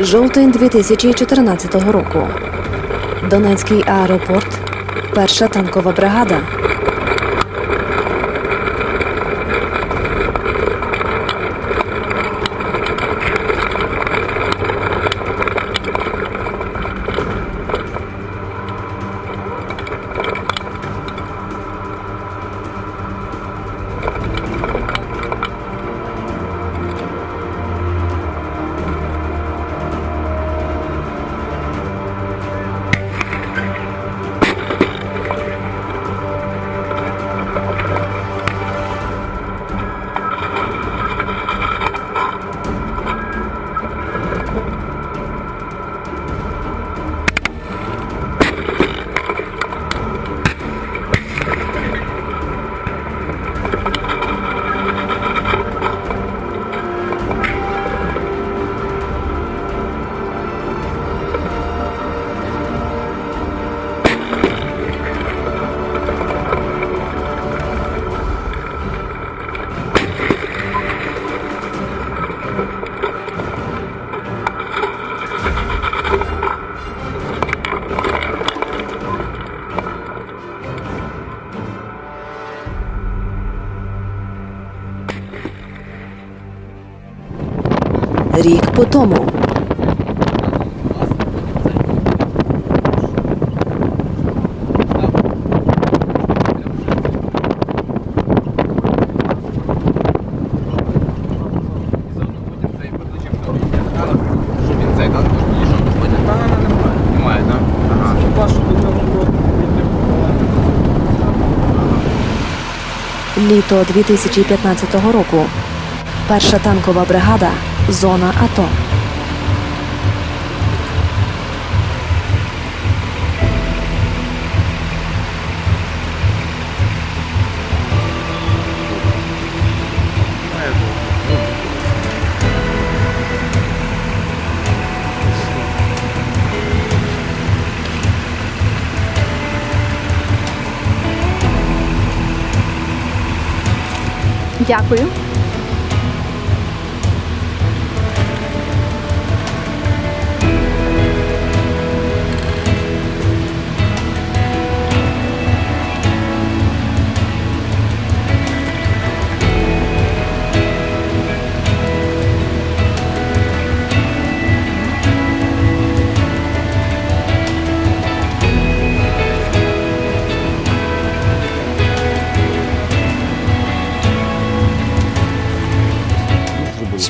Жовтень 2014 року. Донецький аеропорт. Перша танкова бригада. По тому. Літо 2015 року. Перша танкова бригада. Зона АТО. Дякую.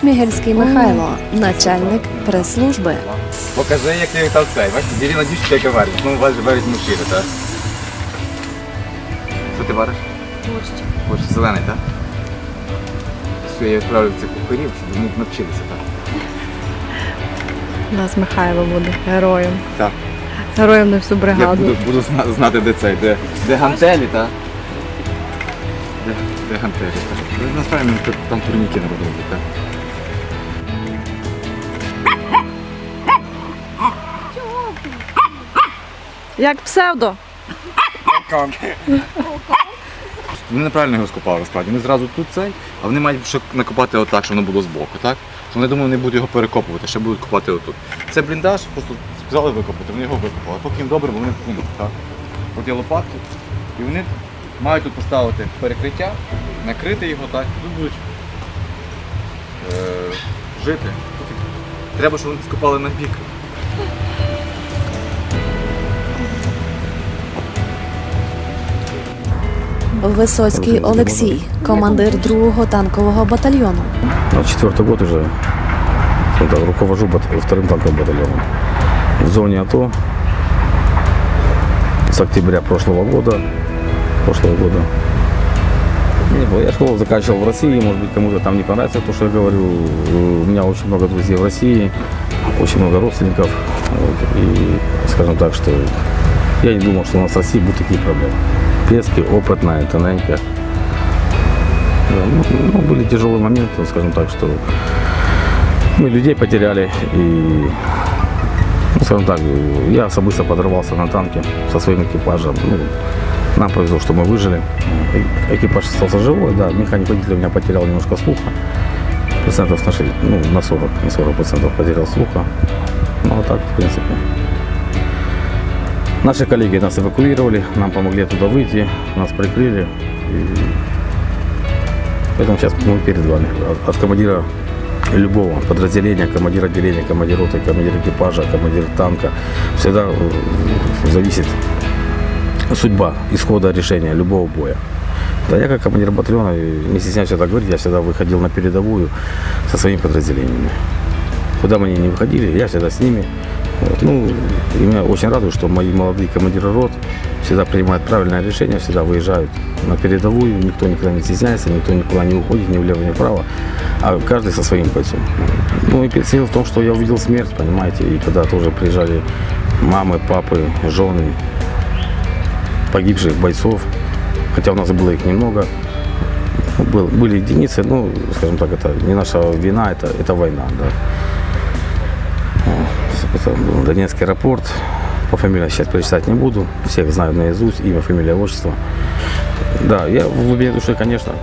Шмігельський Михайло, начальник прес-служби. Покажи, як ти там цей. Бачите, діріна дівчинка, яка варить. Ну, варить, варить мужчина, так? Що ти вариш? Борщ. Борщ зелений, так? Все, я відправлю цих кухарів, щоб вони навчилися, так? У нас Михайло буде героєм. Так. Героєм на всю Я бригаду. буду, буду зна- знати, де цей, де, де гантелі, так? Де, де гантелі, так? Ну, Насправді там турніки не робити, так? Як псевдо. Вони неправильно його скопали, насправді. Вони зразу тут цей, а вони мають ще накопати отак, щоб воно було збоку, так? То вони думаю, не будуть його перекопувати, ще будуть копати отут. Це бліндаж, просто сказали викопати, вони його викопали. Поки їм добре, вони пункт, так? От є лопатки, і вони мають тут поставити перекриття, накрити його так, тут будуть е, жити. Треба, щоб вони скопали на бік. Висоцький Олексій, командир 2-го танкового батальйону. На четвертый год уже ну, да, руковожу бат- вторым танковым батальоном. В зоне АТО с октября прошлого года. Прошлого года. Не было. Я школу заканчивал в России, может быть, кому-то там не понравится то, что я говорю. У меня очень много друзей в России, очень много родственников. Вот. И скажем так, что я не думал, что у нас в России будут такие проблемы. Пески, опытная, тоненькая. Ну, ну, были тяжелые моменты, скажем так, что мы людей потеряли и, ну, скажем так, я особисто подрывался на танке со своим экипажем. Ну, нам повезло, что мы выжили. Экипаж остался живой, да, механик водитель у меня потерял немножко слуха. процентов на, шесть- ну, на 40, на 40 процентов потерял слуха. Ну, а так, в принципе. Наши коллеги нас эвакуировали, нам помогли оттуда выйти, нас прикрыли. И поэтому сейчас мы перед вами. От, командира любого подразделения, командир отделения, командир роты, командир экипажа, командир танка, всегда э, зависит судьба исхода решения любого боя. Да, я как командир батальона, не стесняюсь это говорить, я всегда выходил на передовую со своими подразделениями. Куда мы не выходили, я всегда с ними. Ну, и меня очень радует, что мои молодые командиры рот всегда принимают правильное решение, всегда выезжают на передовую, никто никогда не стесняется, никто никуда не уходит ни влево, ни вправо, а каждый со своим бойцом. Ну и причина в том, что я увидел смерть, понимаете, и когда тоже приезжали мамы, папы, жены погибших бойцов, хотя у нас было их немного, был- были единицы, ну, скажем так, это не наша вина, это, это война, да. Это Донецкий аэропорт, по фамилии сейчас перечислять не буду, всех знаю наизусть, имя, фамилия, отчество. Да, я в глубине души, конечно,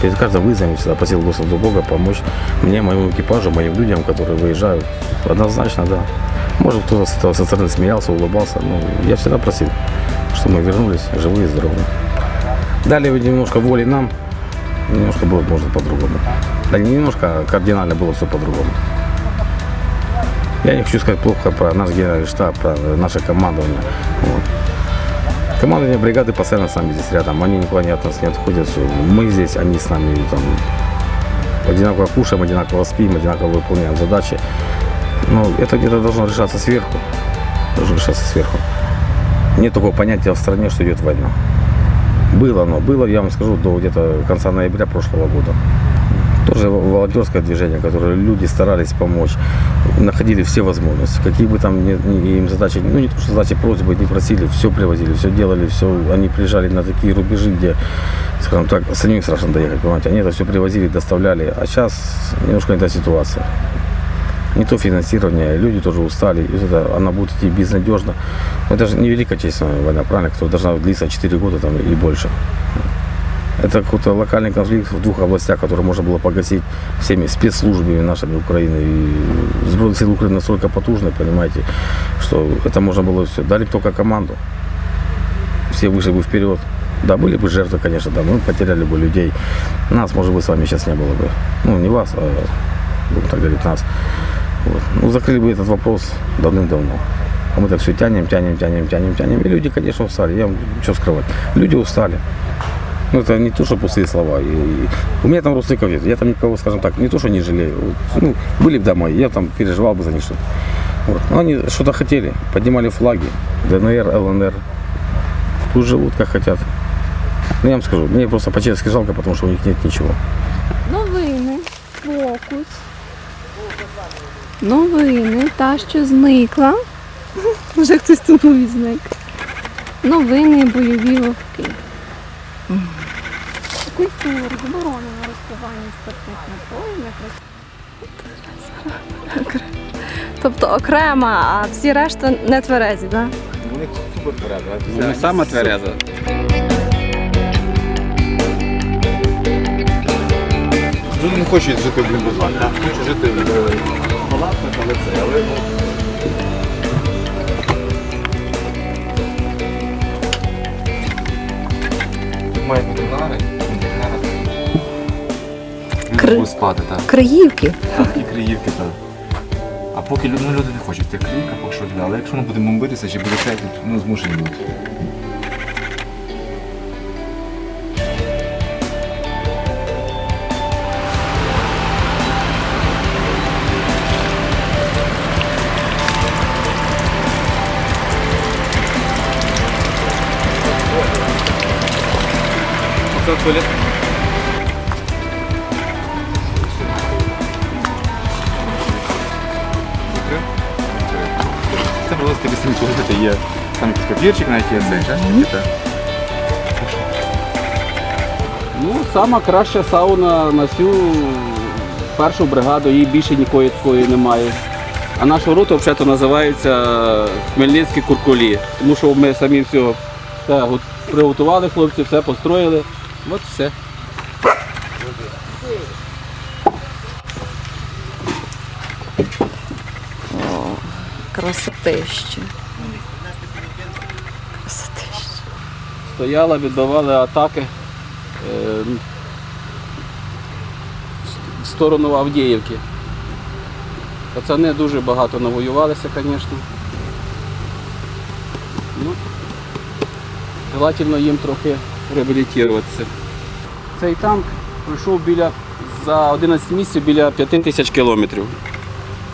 перед каждым вызовом всегда просил Господа Бога помочь мне, моему экипажу, моим людям, которые выезжают. Однозначно, да. Может, кто-то со стороны смеялся, улыбался, но я всегда просил, чтобы мы вернулись живые и здоровые. Дали немножко воли нам, немножко было, может, по-другому. Да не немножко, а кардинально было все по-другому. Я не хочу сказать плохо про наш генеральный штаб, про наше командование. Вот. Командование бригады постоянно с нами здесь рядом. Они никуда не от нас не отходят. Мы здесь, они с нами там одинаково кушаем, одинаково спим, одинаково выполняем задачи. Но это где-то должно решаться сверху. Должно решаться сверху. Нет такого понятия в стране, что идет война. Было оно, было, я вам скажу, до где-то конца ноября прошлого года. Тоже волонтерское движение, которое люди старались помочь, находили все возможности. Какие бы там ни, ни им задачи, ну не то, что задачи, просьбы не просили, все привозили, все делали, все, они приезжали на такие рубежи, где, скажем так, самим страшно доехать, понимаете, они это все привозили, доставляли, а сейчас немножко не та ситуация. Не то финансирование, люди тоже устали, и это, она будет идти безнадежно. Но это же не Великая Отечественная война, правильно, которая должна длиться 4 года там, и больше. Это какой-то локальный конфликт в двух областях, который можно было погасить всеми спецслужбами нашими Украины. И сбройные силы Украины настолько потужны, понимаете, что это можно было все. Дали только команду. Все вышли бы вперед. Да, были бы жертвы, конечно, да, мы потеряли бы людей. Нас, может быть, с вами сейчас не было бы. Ну, не вас, а, будем так говорить, нас. Вот. Ну, закрыли бы этот вопрос давным-давно. А мы так все тянем, тянем, тянем, тянем, тянем. И люди, конечно, устали. Я вам что скрывать. Люди устали. Ну, это не то, что пустые слова. И, и у меня там родственников нет. Я там никого, скажем так, не то, что не жалею. Вот, Ну, были бы домой, я там переживал бы за них что-то. Вот. Но они что-то хотели, поднимали флаги. ДНР, ЛНР. Тут живут, как хотят. Ну, я вам скажу, мне просто по-честски жалко, потому что у них нет ничего. Новини, фокус. Новини, та, що зникла. Вже хтось тут зник. Новини, бойові вовки. Культура, заборонено розпивання спиртних напоїв. Тобто окремо, а всі решта не тверезі, так? Них супер порядок. Ну, саме твереза. Люди не хочуть жити в бліндажах, так? хочуть жити в е, палатках, але це. Але... ну, Тут мають бути нари. Кри- будуть спати, так. Криївки. Так, і криївки, так. А поки люди, ну, люди не хочуть, це криївка, поки що люди. Але якщо ми будемо бомбитися чи буде це, ну змушені бути. Це туалет. Просто самі туалети є. Там якийсь папірчик навіть є цей? Типу, Ну, сама краща сауна на всю першу бригаду, її більше нікої такої немає. А наша рота взагалі називається Хмельницькі куркулі, тому що ми самі все, все приготували хлопці, все построїли. От все. Красотищі. Красотищі. Стояла, віддавали атаки е, в сторону Авдіївки. Пацани дуже багато навоювалися, звісно. Ну, желательно їм трохи реабілітуватися. Цей танк пройшов біля, за 11 місяців біля 5 тисяч кілометрів.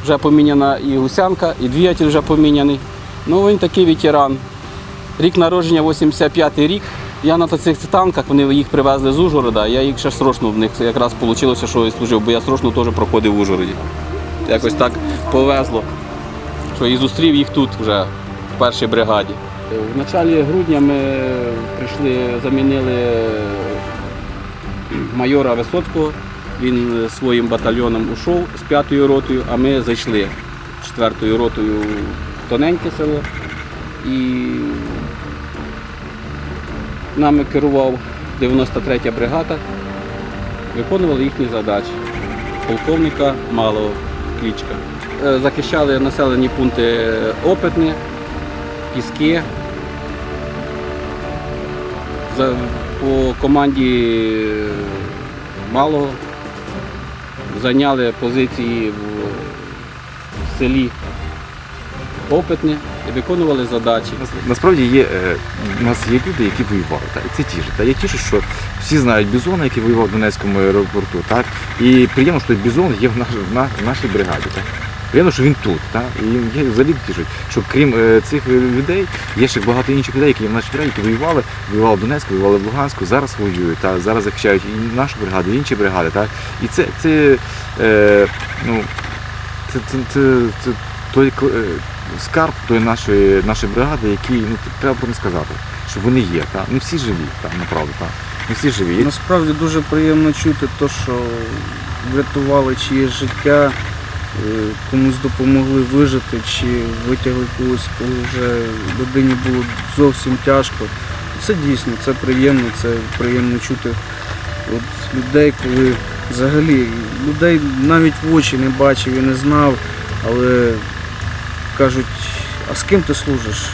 Вже поміняна і гусянка, і двигатель вже поміняний. Ну він такий ветеран. Рік народження 85-й рік. Я на цих танках, вони їх привезли з Ужгорода, я їх ще срочно в них якраз вийшло, що я служив, бо я срочно теж проходив в Ужгороді. Якось так повезло, що і зустрів їх тут вже в першій бригаді. В початку грудня ми прийшли, замінили майора Висоцького. Він своїм батальйоном ушов з п'ятою ротою, а ми зайшли четвертою ротою в тоненьке село. І нами керував 93-я бригада, виконували їхні задачі. Полковника Малого клічка. Е, Захищали населені пункти Опитне, Піски. По команді Малого зайняли позиції в селі Опитне і виконували задачі. Насправді є, е, у нас є люди, які воювали. Так? Це тішить. Та? Я тішу, що всі знають Бізона, який воював в Донецькому аеропорту. Так? І приємно, що Бізон є в, наш, в нашій бригаді. Так? Приємно, що він тут. Так? І я взагалі тішить, що крім е, цих е, людей, є ще багато інших людей, які в нашій бригаді, які воювали, воювали в Донецьку, воювали в Луганську, зараз воюють, та? зараз захищають і нашу бригаду, і інші бригади. Так? І це, це, е, ну, це, це, це, це той е, скарб тої нашої, нашої бригади, який ну, треба про не сказати, що вони є. Та? Не всі живі, та, направду, та. не всі живі. Насправді дуже приємно чути те, що врятували чиєсь життя, комусь допомогли вижити, чи витягли когось, коли вже людині було зовсім тяжко. Це дійсно, це приємно, це приємно чути от людей, коли взагалі людей навіть в очі не бачив і не знав, але кажуть, а з ким ти служиш?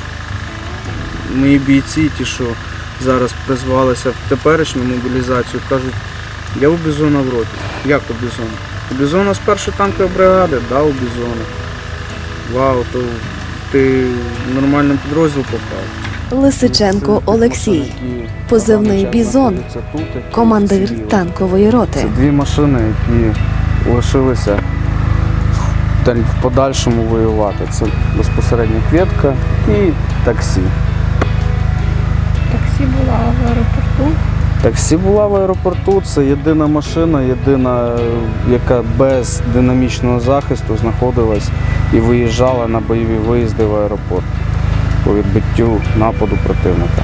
Мої бійці, ті, що зараз призвалися в теперішню мобілізацію, кажуть, я у Бізона в роті. Як у Бізона? У Бізона з першої танкової бригади, да, у Бізона. Вау, то ти в нормальний підрозділ попав. Лисиченко Олексій, позивний Бізон, командир танкової роти. Це дві машини, які лишилися в подальшому воювати. Це безпосередньо кветка і таксі. Таксі була в аеропорту. Таксі була в аеропорту, це єдина машина, єдина, яка без динамічного захисту знаходилась і виїжджала на бойові виїзди в аеропорт по відбиттю нападу противника.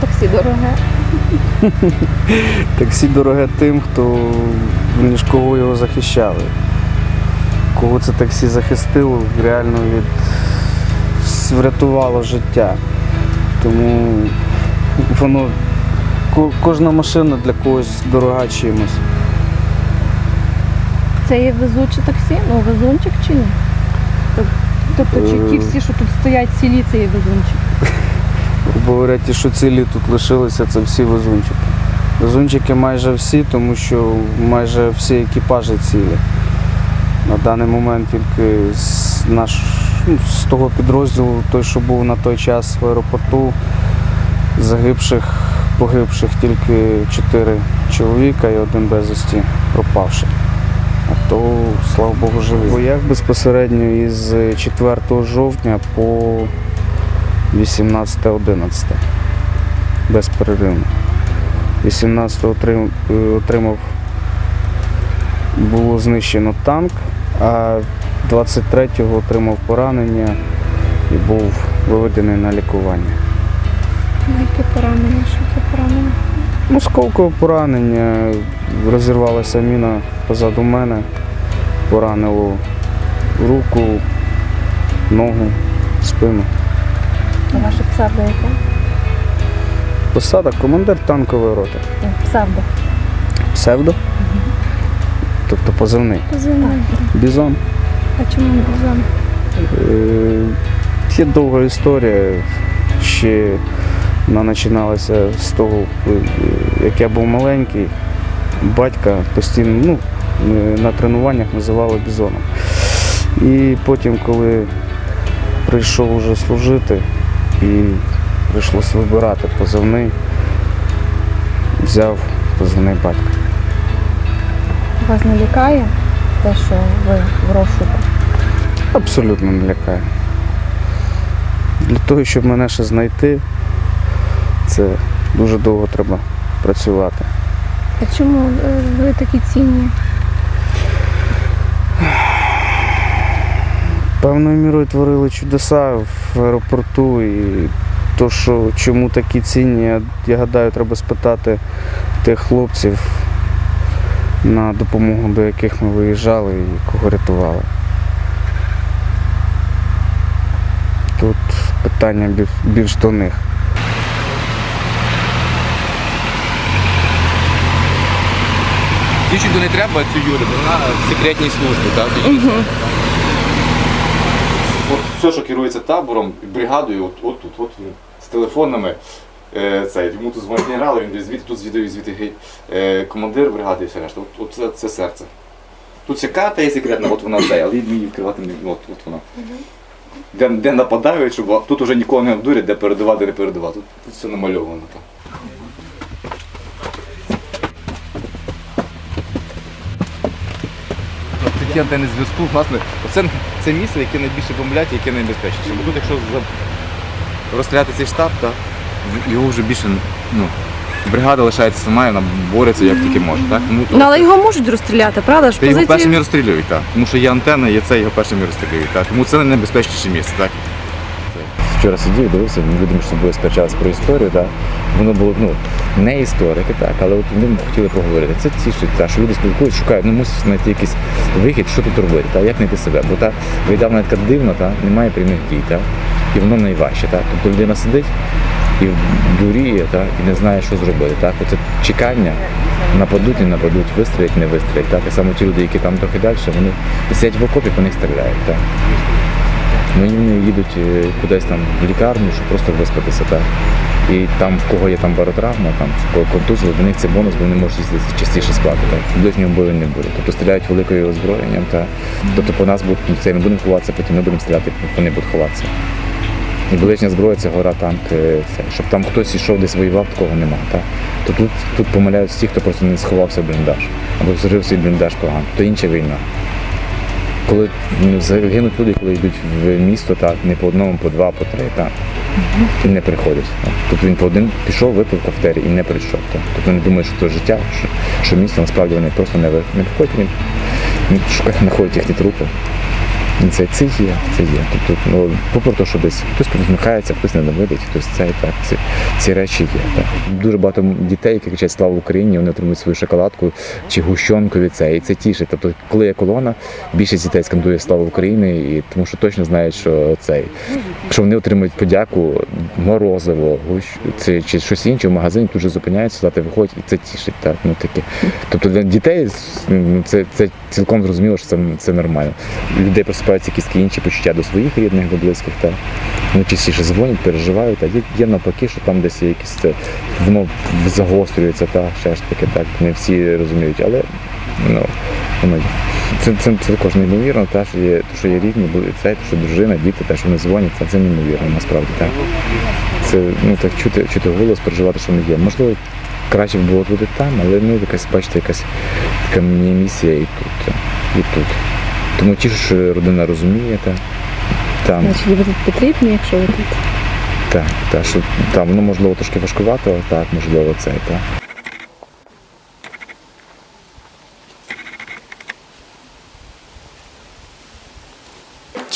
Таксі дороге. Таксі дороге тим, хто ніж кого його захищали. Кого це таксі захистило, реально від врятувало життя. Тому воно кожна машина для когось дорога чимось. Це є везуче таксі? Ну, везунчик чи ні? Тобто, чи ті Е. всі, що тут стоять цілі, це є везунчик? Грубо говоря, ті, що цілі тут лишилися, це всі везунчики. Везунчики майже всі, тому що майже всі екіпажі цілі. На даний момент тільки з, наш, ну, з того підрозділу, той, що був на той час в аеропорту, загибших, погибших тільки чотири чоловіка і один безвісті пропавший. А то, слава Богу, живі. В боях безпосередньо із 4 жовтня по 18-11. Безперервно. 18-го е, отримав, було знищено танк, а 23-го отримав поранення і був виведений на лікування. Яке поранення? Що це поранення? Осколкове поранення, розірвалася міна позаду мене, поранило руку, ногу, спину. А ваше псевдо яке? Посада командир танкової роти. Ні, Псевдо. Псевдо? Тобто позивний. Позивний. Бізон. А чому не бізон? Е, Є довга історія. Ще вона починалася з того, е, як я був маленький, батька постійно ну, на тренуваннях називали бізоном. І потім, коли прийшов уже служити і прийшлося вибирати позивний, взяв позивний батька. Вас не лякає те, що ви в розшуку? Абсолютно не лякає. Для того, щоб мене ще знайти, це дуже довго треба працювати. А чому е, ви такі цінні? Певною мірою творили чудеса в аеропорту і то, що чому такі цінні, я- я гадаю, треба спитати тих хлопців, на допомогу до яких ми виїжджали і кого рятували. Тут питання більш до них. Дівчинку не треба цю Юру, вона в секретній службі, так? От все, що керується табором, бригадою, от, от тут, от він, з телефонами. Е, це, йому тут дзвонить генерал, він звідти, тут звідти, звідти геть, е, командир бригади і все решта. От, от це, це серце. Тут ще карта є секретна, от вона це, але її відкривати не от, от вона. Де, де нападають, щоб тут уже нікого не обдурять, де передавати, де не передавати. Тут, тут все намальовано. Так. Це ті зв'язку, власне, оце це місце, яке найбільше бомблять, яке найбезпечніше. Бо тут, якщо за- розстріляти цей штаб, то його вже більше, ну, бригада лишається сама, і вона бореться як тільки може. Так? Тому, Ну але його можуть розстріляти, правда ж? Та його Позиції- першими розстрілюють, так. Тому що є антенна, є це, його першими розстрілюють. Так. Тому це найнебезпечніше місце. Так. Вчора сидів, дивився, люди між собою сперечалися про історію. Да? Воно було ну, не історики, так, але от вони хотіли поговорити. Це тішить, що люди спілкуються, шукають, ну мусять знайти якийсь вихід, що тут робити, та, як знайти себе. Бо та війна вона така дивна, та, немає прямих дій, та, і воно найважче. Та. Тобто людина сидить і дуріє, та, і не знає, що зробити. Так. Оце чекання, нападуть, не нападуть, вистрілять, не вистрілять. Так. І саме ті люди, які там трохи далі, вони сидять в окопі, по них стріляють. Так. Ну, вони їдуть е, кудись там в лікарню, щоб просто виспатися. Так. І там, в кого є там баротравма, там контузили, для них це бонус, бо вони можуть їздити частіше спати. Так. Ближнього бою не буде. Тобто стріляють великою озброєнням. Та, тобто по нас будуть це ми будемо ховатися, потім ми будемо стріляти, вони будуть ховатися. І ближня зброя це гора танк, е, це, щоб там хтось ішов десь воював, такого нема. Так? То тут, тут помиляються ті, хто просто не сховався в бліндаж або зжив свій бліндаж погано. То інша війна. Коли гинуть загинуть люди, коли йдуть в місто, так, не по одному, по два, по три, так, і не приходять. Так. Тобто він по один пішов, випив в кафетері і не прийшов. Так. Тобто вони думають, що це життя, що, що місто насправді вони просто не, не приходять, вони шукають, знаходять їхні трупи. Це, це є, це є. Тобто, ну, попри те, що десь хтось посміхається, хтось ненавидить, хтось це і так. Ці, ці речі є. Так. Дуже багато дітей, які кричать слава Україні, вони отримують свою шоколадку чи гущонку від це. І це тішить. Тобто, коли є колона, більшість дітей скандує слава Україні, і тому що точно знають, що цей. Якщо вони отримують подяку, морозиво, це, чи щось інше в магазині, тут же зупиняються, туди виходять, і це тішить. Так, ну, таке. Тобто для дітей це, це цілком зрозуміло, що це, це нормально. Людей просипаються якісь інші почуття до своїх рідних, до близьких. Та. Вони частіше дзвонять, переживають, а є, є навпаки, що там десь є якісь це, воно загострюється, та, ще ж таки, так, не всі розуміють, але ну, воно є. Це, це, це також неймовірно, те, що є, що є рідні, це, що дружина, діти, те, що вони дзвонять, це, це неймовірно насправді. Так. Це ну, так чути, чути голос, переживати, що вони є. Можливо, краще б було бути там, але ну, якась, бачите, якась така мені місія і тут. І тут. Тому ті, що родина розуміє, та, там, Значить, ви тут потрібні, якщо ви тут. та, та, що там, ну, можливо, трошки важкувато, але так, можливо, це, так.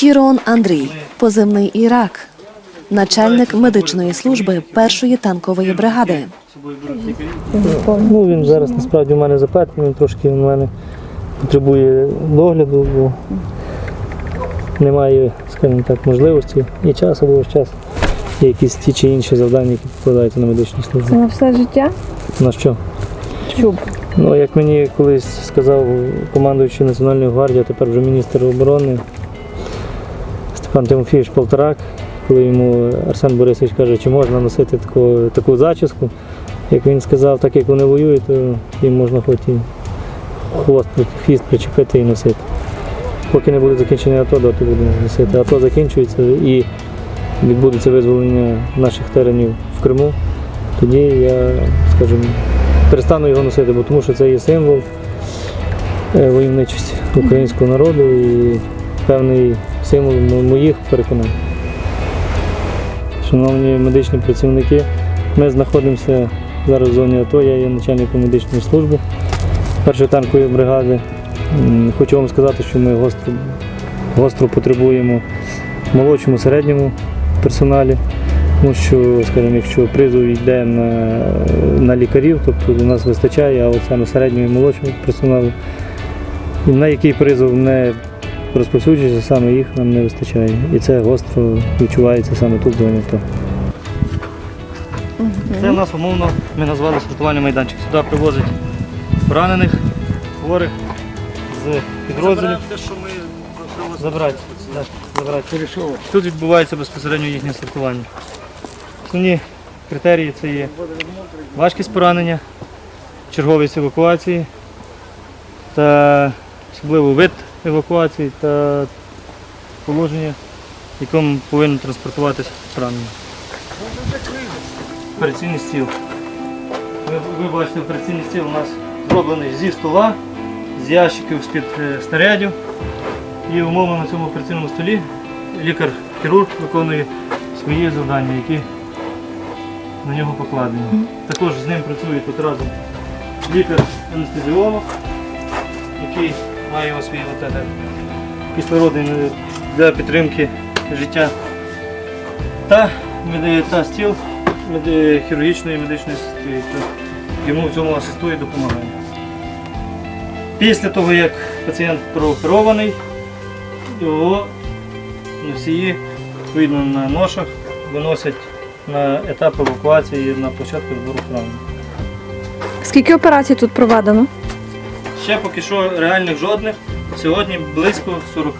Тірон Андрій, позивний Ірак, начальник медичної служби першої танкової бригади. Ну, він зараз насправді в мене заплетений, він трошки в мене потребує догляду, бо немає, скажімо так, можливості і часу, бо час. Є якісь ті чи інші завдання, які покладаються на медичну службу. На все життя? На що? Чуб. Ну, як мені колись сказав командуючий Національної гвардії, а тепер вже міністр оборони Степан Тимофійович Полторак, коли йому Арсен Борисович каже, чи можна носити таку, таку зачіску. Як він сказав, так як вони воюють, то їм можна хоч і хвост, хвіст причепити і носити. Поки не буде закінчення АТО, доти будемо носити. АТО закінчується і відбудеться визволення наших теренів в Криму. Тоді я, скажімо, перестану його носити, бо тому що це є символ е, войовничості українського народу і певний символ моїх переконань. Шановні медичні працівники, ми знаходимося зараз в зоні АТО, я є начальником медичної служби першої танкової бригади. Хочу вам сказати, що ми гостро, гостро потребуємо молодшому середньому персоналі. Тому що, скажімо, якщо призов йде на, на лікарів, тобто у нас вистачає, а от саме середнього і молодшого персоналу, і на який призов не розповсюджується, саме їх нам не вистачає. І це гостро відчувається саме тут в зоні АТО. Це у нас умовно ми назвали сортувальний майданчик. Сюди привозять поранених, хворих з підрозділів. Забирати. Так, забирати. Тут відбувається безпосередньо їхнє сортування. Основні критерії це є важкість поранення, черговість евакуації та особливо вид евакуації та положення, в якому повинен транспортуватися поранення. Операційний стіл. Ви, ви бачите, операційний стіл у нас зроблений зі стола, з ящиків з-під е, снарядів. І умовно на цьому операційному столі лікар-хірург виконує свої завдання, які на нього покладені. Також з ним працює тут разом лікар-анестезіолог, який має освіювати кислородний е, для підтримки життя. Та, меди- та стіл хірургічної медичної сестри, йому в цьому асистує і допомагає. Після того, як пацієнт прооперований, його носії, відповідно на ношах, виносять на етап евакуації на площадку збору поранених. Скільки операцій тут проведено? Ще поки що реальних жодних, сьогодні близько 40.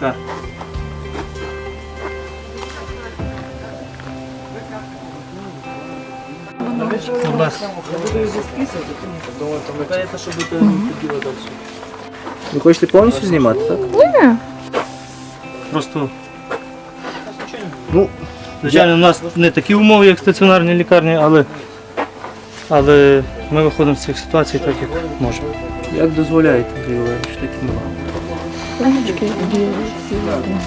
Будь ласка. Ви хочете повністю знімати, так? Просто. Ну, звичайно, у нас не такі умови, як в стаціонарній лікарні, але, але ми виходимо з цих ситуацій так, як можемо. Як дозволяєте, Андрій. Лампочки білі, сіли.